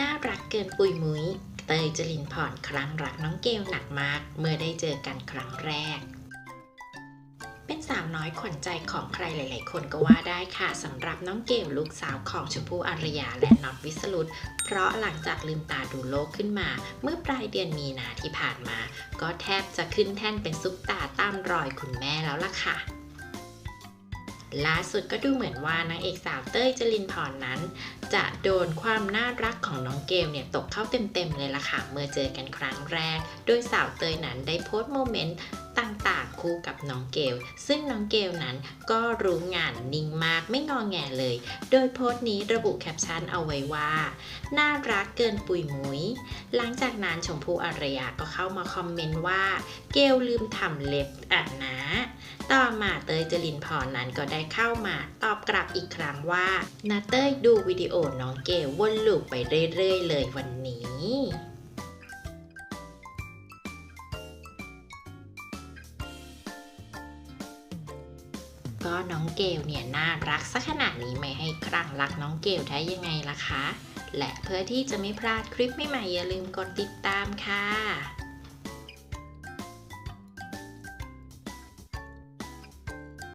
น่ารักเกินปุยมุ้ยเตยจรินพรครั้งรักน้องเกลหนักมาก เมื่อได้เจอกันครั้งแรก เป็นสาวน้อยขวัญใจของใครหลาย ๆ คนก็ว่าได้ค่ะสำหรับน้องเกลลูกสาวของชมพู่อารยาและน็อตวิสรุตเพราะหลังจากลืมตาดูโลกขึ้นมา เมื่อปลายเดือนมีนาที่ผ่านมา ก็แทบจะขึ้นแท่นเป็นซุปตาตามรอยคุณแม่แล้วล่ะค่ะ ล่าสุดก็ดูเหมือนว่านางเอกสาวเต้ยจรินพรนั้น จะโดนความน่ารักของน้องเกลเนี่ยตกเข้าเต็มๆเลยล่ะค่ะ เมื่อเจอกันครั้งแรก โดยสาวเตยนั้นได้โพสต์โมเมนต์ต่างๆคู่กับน้องเกล ซึ่งน้องเกลนั้นก็รู้งานนิ่งมากไม่งอแงเลย โดยโพสต์นี้ระบุแคปชั่นเอาไว้ว่า น่ารักเกินปุยมุย หลังจากนั้นชมพู่อารยาก็เข้ามาคอมเมนต์ว่า เกลลืมทำเล็บอะนะ ต่อมาเตยจรินพรนั้นก็ได้เข้ามาตอบกลับอีกครั้งว่านาเต้ยดูวิดีโอน้องเกลวนลูปไปเรื่อยๆ เลยวันนี้ก็น้องเกลเนี่ยน่ารักสักขนาดนี้ไม่ให้ครั้งรักน้องเกลได้ยังไงล่ะคะ และเพื่อที่จะไม่พลาดคลิปใหม่ๆอย่าลืมกดติดตามค่ะ